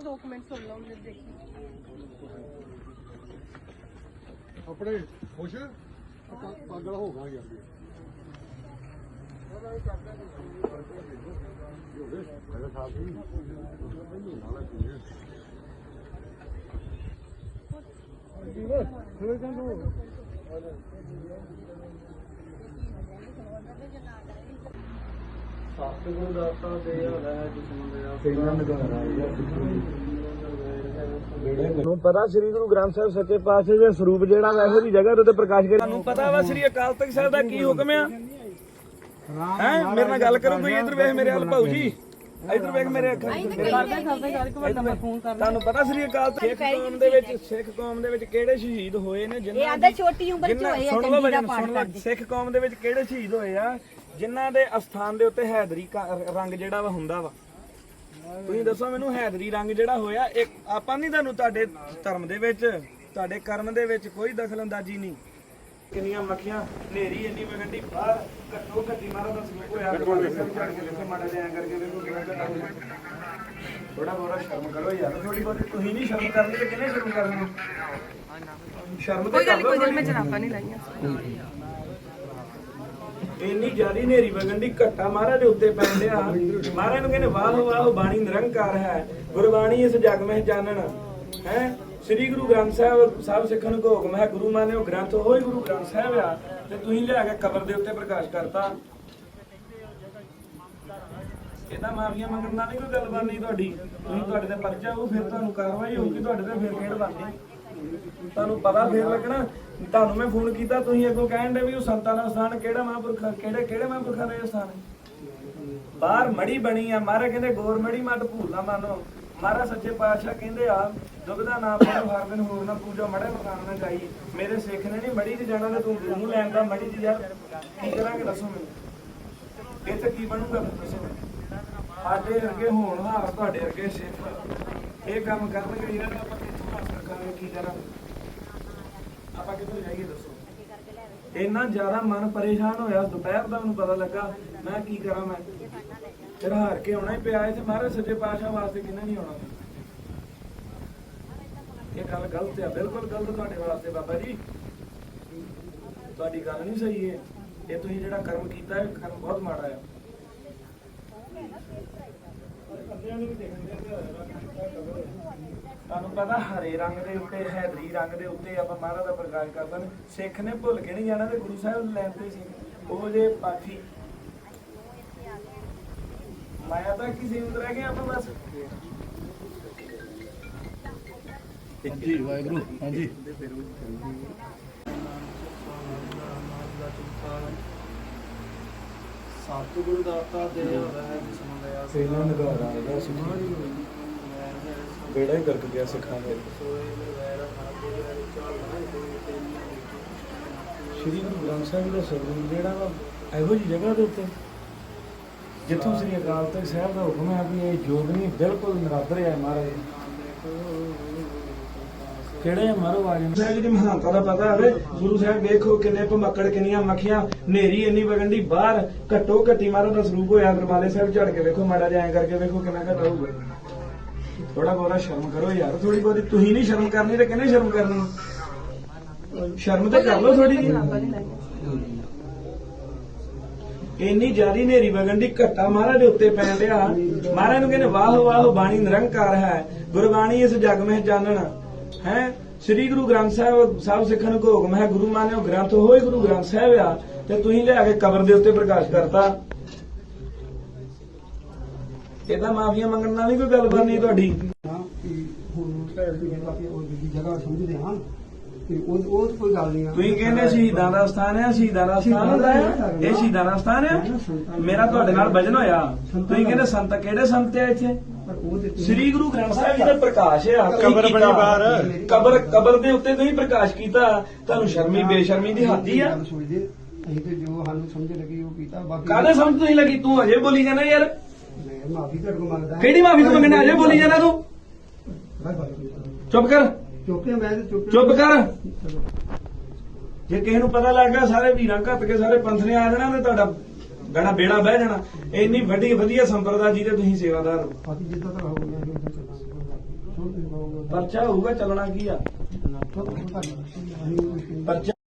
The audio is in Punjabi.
ਮੈਂ ਦੋ ਕੁ ਮਿੰਟ ਸੁਣ ਲਵਾਂ ਮੇਰੇ ਦੇਖੀ ਆਪਣੇ ਖੁਸ਼ ਪਾ- ਪਾਗਲ ਹੋ ਗਾ ਯਾਰ ਸਤਿਗੁਰੂ ਦਾਤਾ ਦੇ ਹਲਾ ਜਿਸਮ ਦੇ ਪਹਿਲਾਂ ਨਗਾਰਾ ਯਾਰ ਤੁਹਾਨੂੰ ਪਤਾ ਸ੍ਰੀ ਗੁਰੂ ਗ੍ਰੰਥ ਸਾਹਿਬ ਸੱਚੇ ਪਾਤਸ਼ਾਹ ਦੇ ਸਰੂਪ ਜਿਹੜਾ ਵਾ ਇਹੋ ਜੀ ਜਗ੍ਹਾ ਦੇ ਉੱਤੇ ਪ੍ਰਕਾਸ਼ ਕਰੇ ਤੁਹਾਨੂੰ ਪਤਾ ਵਾ ਸ੍ਰੀ ਅਕਾਲ ਤਖਤ ਸਾਹਿਬ ਦਾ ਕੀ ਹੁਕਮ ਆ? ਹੈ? ਮੇਰੇ ਨਾਲ ਗੱਲ ਕਰੋ ਕੋਈ ਇਧਰ ਵੇਖ ਮੇਰੇ ਹੱਲ ਭਾਊ ਜੀ ਇਧਰ ਵੇਖ ਮੇਰੇ ਅੱਖਾਂ ਕਰਦੇ ਕਰਦੇ ਕਰਕੇ ਵੱਡਾ ਮੈਂ ਫੋਨ ਕਰ ਤੁਹਾਨੂੰ ਪਤਾ ਸ੍ਰੀ ਅਕਾਲ ਤਖਤ ਸਿੱਖ ਕੌਮ ਦੇ ਵਿੱਚ ਸਿੱਖ ਕੌਮ ਦੇ ਵਿੱਚ ਕਿਹੜੇ ਸ਼ਹੀਦ ਹੋਏ ਨੇ? ਇਹ ਜਿਨ੍ਹਾਂ ਆਂਦਾ ਛੋਟੀ ਉਮਰ ਚ ਹੋਏ ਆ ਚੰਗੀ ਦਾ ਪਾਠ ਕਰਦੇ। ਸਿੱਖ ਕੌਮ ਦੇ ਵਿੱਚ ਕਿਹੜੇ ਸ਼ਹੀਦ ਹੋਏ ਆ? ਜਿਨ੍ਹਾਂ ਦੇ ਅਸਥਾਨ ਦੇ ਉੱਤੇ ਹੈਦਰੀ ਕ- ਰੰਗ ਜਿਹੜਾ ਵਾ ਹੁੰਦਾ ਵਾ। ਤੁਸੀਂ ਦੱਸੋ ਮੈਨੂੰ ਹੈਦਰੀ ਰੰਗ ਜਿਹੜਾ ਹੋਇਆ ਇੱਕ ਆਪਾਂ ਨਹੀਂ ਤੁਹਾਨੂੰ ਤੁਹਾਡੇ ਧਰਮ ਦੇ ਵਿੱਚ ਤੁਹਾਡੇ ਕਰਮ ਦੇ ਵਿੱਚ ਕੋਈ ਦਖਲਅੰਦਾਜ਼ੀ ਨਹੀਂ। ਕਿੰਨੀਆਂ ਮੱਖੀਆਂ ਨੇਰੀ ਇੰਨੀ ਵਗੰਡੀ ਬਾਹਰ ਘੱਟੋ ਘੱਟੀ ਮਾਰਾ ਦਾ ਸਲੂਕ ਹੋਇਆ ਮਾੜਾ ਜਿਹਾ ਐਂ ਕਰਕੇ ਥੋੜਾ ਬੋਰਾ ਸ਼ਰਮ ਕਰੋ ਯਾਰ ਥੋੜੀ ਬਹੁਤੀ ਤੁਸੀਂ ਨਹੀਂ ਸ਼ਰਮ ਕਰਨੀ ਤੇ ਕਿਹਨੇ ਸ਼ਰਮ ਕਰਨੀ? ਸ਼ਰਮ ਤੇ ਕਰ ਲਓ ਕੋਈ ਮੈਂ ਜਰਾਬਾਂ ਨਹੀਂ ਲਾਈਆਂ। ਇੰਨੀ ਜਿਆਦੀ ਨੇਰੀ ਵਗਣ ਦੀ ਘੱਟਾ ਮਹਾਰਾਜ ਦੇ ਉੱਤੇ ਪੈਂਦਿਆ ਮਹਾਰਾਜ ਨੂੰ ਕਹਿੰਦੇ, ਵਾਹ ਵਾਹ ਬਾਣੀ ਨਿਰੰਕਾਰ ਹੈ। ਗੁਰਬਾਣੀ ਇਸ ਜਗ ਮਹਿ ਜਾਣਨ। ਹੈ? ਸ੍ਰੀ ਗੁਰੂ ਗ੍ਰੰਥ ਸਾਹਿਬ ਸਾਹਿਬ ਸਿੱਖਣ ਨੂੰ ਹੁਕਮ ਹੈ ਗੁਰੂ ਮਾਨਿਓ ਗ੍ਰੰਥ ਹੋਈ ਗੁਰੂ ਗ੍ਰੰਥ ਸਾਹਿਬ ਆ। ਤੇ ਤੁਸੀਂ ਲਿਆ ਕੇ ਕਬਰ ਦੇ ਉੱਤੇ ਪ੍ਰਕਾਸ਼ ਕਰਤਾ। ਇਹਦਾ ਮਾਫੀਆ ਮੰਗਣ ਨਾਲ ਨਹੀਂ ਕੋਈ ਗੱਲ ਬਣਨੀ ਤੁਹਾਡੀ। ਤੁਸੀਂ ਤੁਹਾਡੇ ਤੇ ਪਰਚਾ ਹੋਊ, ਫਿਰ ਤੁਹਾਨੂੰ ਕਾਰਵਾਈ ਹੋਊਗੀ, ਤੁਹਾਡੇ ਤੇ ਫਿਰ ਖੇਡ ਬਣਨੀ ਤੁਹਾਨੂੰ ਪਤਾ ਫੇਰ ਲੱਗਣਾ, ਤੁਹਾਨੂੰ ਮੈਂ ਫੋਨ ਕੀਤਾ, ਤੁਸੀਂ ਅੱਗੋਂ ਕਹਿਣ ਦੇ ਵੀ ਉਹ ਸੰਤਾਂ ਦਾ ਸਥਾਨ ਕਿਹੜਾ ਮਹਾਂਪੁਰਖ, ਕਿਹੜੇ ਕਿਹੜੇ ਮਹਾਂਪੁਰਖਾਂ ਦਾ ਇਹ ਸਥਾਨ ਹੈ? ਬਾਹਰ ਮੜੀ ਬਣੀ ਆ ਮਹਾਰਾਜ ਕਹਿੰਦੇ ਗੋਰ ਮੜੀ ਮਤ ਭੂਲ ਨਾ ਮਹਾਰਾਜ ਸੱਚੇ ਪਾਤਸ਼ਾਹ ਕਹਿੰਦੇ ਆ, ਦੁੱਧ ਦਾ ਪੜੋ ਹਰ ਦਿਨ ਹੋਰ ਨਾ ਪੂਜੋ ਮੜੇ ਮਕਾਨ ਨਾ ਜਾਈ। ਮੇਰੇ ਸਿੱਖ ਨੇ ਨਹੀਂ ਮੜੀ 'ਚ ਜਾਣਾ ਤੇ ਤੂੰ ਮੂੰਹ ਲੈਣ ਦਾ ਮੜੀ 'ਚ ਯਾਰ, ਕੀ ਕਰਾਂਗੇ ਦੱਸੋ ਮੈਨੂੰ? ਇੱਥੇ ਕੀ ਬਣੂਗਾ ਦੱਸੋ ਸਾਡੇ ਵਰਗੇ ਹੋਣ ਤੁਹਾਡੇ ਅੱਗੇ ਸਿੱਖ। ਇਹ ਕੰਮ ਕਰਨਗੇ, ਇਹਨਾਂ ਦਾ ਆਪਾਂ ਕਿੱਥੋਂ ਹਾਸਲ ਕਰਾਂਗੇ ਕੀ ਕਰਾਂਗੇ ਆਪਾਂ ਕਿੱਥੋਂ ਜਾਈਏ ਦੱਸੋ? ਇੰਨਾ ਜ਼ਿਆਦਾ ਮਨ ਪਰੇਸ਼ਾਨ ਹੋਇਆ ਦੁਪਹਿਰ ਦਾ ਮੈਨੂੰ ਪਤਾ ਲੱਗਾ ਮੈਂ ਕੀ ਕਰਾਂ ਮੈਂ? ਫਿਰ ਹਾਰ ਕੇ ਆਉਣਾ ਹੀ ਪਿਆ ਇੱਥੇ ਮਹਾਰਾਜ ਸੱਚੇ ਪਾਤਸ਼ਾਹ ਵਾਸਤੇ ਕਿੰਨਾ ਨਹੀਂ ਆਉਣਾ। ਇਹ ਗੱਲ ਗਲਤ ਆ ਬਿਲਕੁਲ ਗਲਤ ਤੁਹਾਡੇ ਵਾਸਤੇ ਬਾਬਾ ਜੀ। ਤੁਹਾਡੀ ਗੱਲ ਨਹੀਂ ਸਹੀ ਹੈ। ਇਹ ਤੁਸੀਂ ਜਿਹੜਾ ਕਰਮ ਕੀਤਾ ਹੈ ਕਰਮ ਬਹੁਤ ਮਾੜਾ ਆ। ਤੁਹਾਨੂੰ ਪਤਾ ਹਰੇ ਰੰਗ ਦੇ ਉੱਤੇ ਹੈਦਰੀ ਰੰਗ ਦੇ ਉੱਤੇ ਆਪਾਂ ਮਹਾਰਾਜ ਦਾ ਪ੍ਰਕਾਸ਼ ਕਰਦੇ ਨੇ। ਸਿੱਖ ਨੇ ਭੁੱਲ ਕੇ ਨਹੀਂ ਜਾਣਾ ਤੇ ਗੁਰੂ ਸਾਹਿਬ ਲੈਣ ਤੇ ਸੀ। ਉਹ ਜੇ ਪਾਠੀ ਮਾਇਆ ਤਾਂ ਕਿਸੇ ਨੂੰ ਰਹਿ ਗਏ ਆਪਾਂ ਬਸ। ਜੀ ਵਾਹਿਗੁਰੂ ਹਾਂਜੀ। ਸਤਿਗੁਰੂ ਦਾਤਾ ਦੇ ਹਲਾ ਜਿਸਮ ਦੇ ਪਹਿਲਾਂ ਨਗਾਰਾ ਯਾਰ ਬੇੜਾ ਹੀ ਗਰਕ ਗਿਆ ਸਿੱਖਾਂ ਦਾ? ਸ਼੍ਰੀ ਗੁਰੂ ਗ੍ਰੰਥ ਸਾਹਿਬ ਦਾ ਸਰੂਪ ਜਿਹੜਾ ਵਾ ਇਹੋ ਜੀ ਜਗ੍ਹਾ ਦੇ ਉੱਤੇ ਜਿੱਥੋਂ ਸ੍ਰੀ ਅਕਾਲ ਤਖਤ ਸਾਹਿਬ ਦਾ ਹੁਕਮ ਹੈ ਵੀ ਇਹ ਯੋਗ ਨਹੀਂ ਬਿਲਕੁਲ ਨਰਾਦਰ ਹੈ ਮਹਾਰਾਜ। ਕਿਹੜੇ ਮਾਰੋ ਆ ਜਾਂਦੇ? ਸਾਹਿਬ ਦੀ ਮਹਾਨਤਾ ਦਾ ਪਤਾ ਹੋਵੇ ਗੁਰੂ ਸਾਹਿਬ ਵੇਖੋ ਕਿੰਨੇ ਭਮੱਕੜ ਕਿੰਨੀਆਂ ਮੱਖੀਆਂ ਨੇਰੀ ਇੰਨੀ ਵਗੰਡੀ ਬਾਹਰ ਘੱਟੋ ਘੱਟੀ ਮਾਰੋ ਦਾ ਸਰੂਪ ਹੋਇਆ ਦਰਬਾਰੇ ਸਾਹਿਬ ਝੜ ਕੇ ਵੇਖੋ ਮਾੜਾ ਜਿਹਾ ਐਂ ਕਰਕੇ ਵੇਖੋ ਕਿੰਨਾ ਘਟਾ ਹੋਊਗਾ। ਥੋੜਾ ਬਹੁਤਾ ਸ਼ਰਮ ਕਰੋ ਯਾਰ ਥੋੜੀ ਬਹੁਤੀ ਤੁਸੀਂ ਨਹੀਂ ਸ਼ਰਮ ਕਰਨੀ ਤੇ ਕਿਹਨੇ ਸ਼ਰਮ ਕਰਨੀ? ਸ਼ਰਮ ਤੇ ਕਰ ਲਓ ਥੋੜੀ ਜਿਹੀ। ਇੰਨੀ ਜਿਆਦੀ ਨੇਰੀ ਵਗਣ ਦੀ ਘੱਟਾ ਮਹਾਰਾਜ ਦੇ ਉੱਤੇ ਪੈਣ ਡਿਆ। ਮਹਾਰਾਜ ਨੂੰ ਕਹਿੰਦੇ, ਵਾਹ ਵਾਹ, ਬਾਣੀ ਨਿਰੰਕਾਰ ਹੈ। ਗੁਰਬਾਣੀ ਇਸ ਜਗ ਮਹਿ ਜਾਣਨ ਹੈ? ਸ੍ਰੀ ਗੁਰੂ ਗ੍ਰੰਥ ਸਾਹਿਬ ਸਾਹਿਬ ਸਿੱਖਣ ਨੂੰ ਹੁਕਮ ਹੈ ਗੁਰੂ ਮਾਨਿਓ ਗ੍ਰੰਥ। ਹੋਏ ਗੁਰੂ ਗ੍ਰੰਥ ਸਾਹਿਬ ਆ, ਤੇ ਤੁਸੀਂ ਲਿਆ ਕੇ ਕਬਰ ਦੇ ਉੱਤੇ ਪ੍ਰਕਾਸ਼ ਕਰਤਾ। ਇਹਦਾ ਮਾਫੀਆ ਮੰਗਣ ਨਾਲ ਨਹੀਂ ਕੋਈ ਗੱਲ ਬਣਨੀ ਤੁਹਾਡੀ। ਹਾਂ ਕਿ ਹੁਣ ਢਾਈ ਦੀ ਜਗ੍ਹਾ ਤੇ ਉਹ ਦੂਜੀ ਜਗ੍ਹਾ ਸਮਝਦੇ ਹਾਂ। ਤੇ ਉਹ ਉਹ ਤਾਂ ਕੋਈ ਗੱਲ ਨਹੀਂ ਆ। ਤੁਸੀਂ ਕਹਿੰਦੇ ਸ਼ਹੀਦਾਂ ਦਾ ਸਥਾਨ ਹੈ ਸ਼ਹੀਦਾਂ ਦਾ ਸਥਾਨ ਹੁੰਦਾ ਹੈ ਇਹ ਸ਼ਹੀਦਾਂ ਦਾ ਸਥਾਨ ਹੈ ਮੇਰਾ ਤੁਹਾਡੇ ਨਾਲ ਭਜਨ ਹੋਇਆ। ਤੁਸੀਂ ਕਹਿੰਦੇ ਸੰਤ ਕਿਹੜੇ ਸੰਤ ਆ ਇੱਥੇ? ਪਰ ਉਹ ਤੇ ਸ੍ਰੀ ਗੁਰੂ ਗ੍ਰੰਥ ਸਾਹਿਬ ਜੀ ਦਾ ਪ੍ਰਕਾਸ਼ ਹੈ ਕਬਰ ਬਣੀ ਬਾਹਰ। ਕਬਰ ਕਬਰ ਦੇ ਉੱਤੇ ਤੁਸੀਂ ਪ੍ਰਕਾਸ਼ ਕੀਤਾ। ਤੁਹਾਨੂੰ ਸ਼ਰਮੀ ਬੇਸ਼ਰਮੀ ਦੀ ਹੱਦ ਹੀ ਆ ਅਸੀਂ ਤੇ ਜੋ ਸਾਨੂੰ ਸਮਝ ਲੱਗੀ ਉਹ ਕੀਤਾ। ਬਾਕੀ ਕਾਹਦੇ ਸਮਝ ਤੁਸੀਂ ਲੱਗੀ? ਤੂੰ ਅਜੇ ਬੋਲੀ ਜਾਣਾ ਯਾਰ। ਮੈਂ ਮਾਫੀ ਤੁਹਾਡੇ ਕੋਲ ਮੰਗਦਾ। ਕਿਹੜੀ ਮਾਫੀ ਤੂੰ ਮੰਗਣਾ ਅਜੇ ਬੋਲੀ ਜਾਣਾ ਤੂੰ? ਚੁੱਪ ਕਰ। ਚੁੱਪੇ ਮੈਂ ਤੇ ਚੁੱਪ ਚੁੱਪ ਕਰ। ਜੇ ਕਿਸੇ ਨੂੰ ਪਤਾ ਲੱਗ ਗਿਆ ਸਾਰੇ ਵੀਰਾਂ ਘੱਟ ਕੇ ਸਾਰੇ ਪੰਥ ਨੇ ਆ ਜਾਣਾ ਤੇ ਤੁਹਾਡਾ ਗਣਾ ਬੇੜਾ ਬਹਿ ਜਾਣਾ। ਇੰਨੀ ਵੱਡੀ ਵਧੀਆ ਸੰਪਰਦਾ ਜੀ ਦੇ ਤੁਸੀਂ ਸੇਵਾਦਾਰ ਹੋ। ਬਾਕੀ ਜਿੱਦਾਂ ਤਾਂ ਹੋ ਗਿਆ ਚੱਲਾਂਗੇ ਪਰਚਾ ਹੋਊਗਾ ਚੱਲਣਾ ਕੀ ਆ? ਪਰਚਾ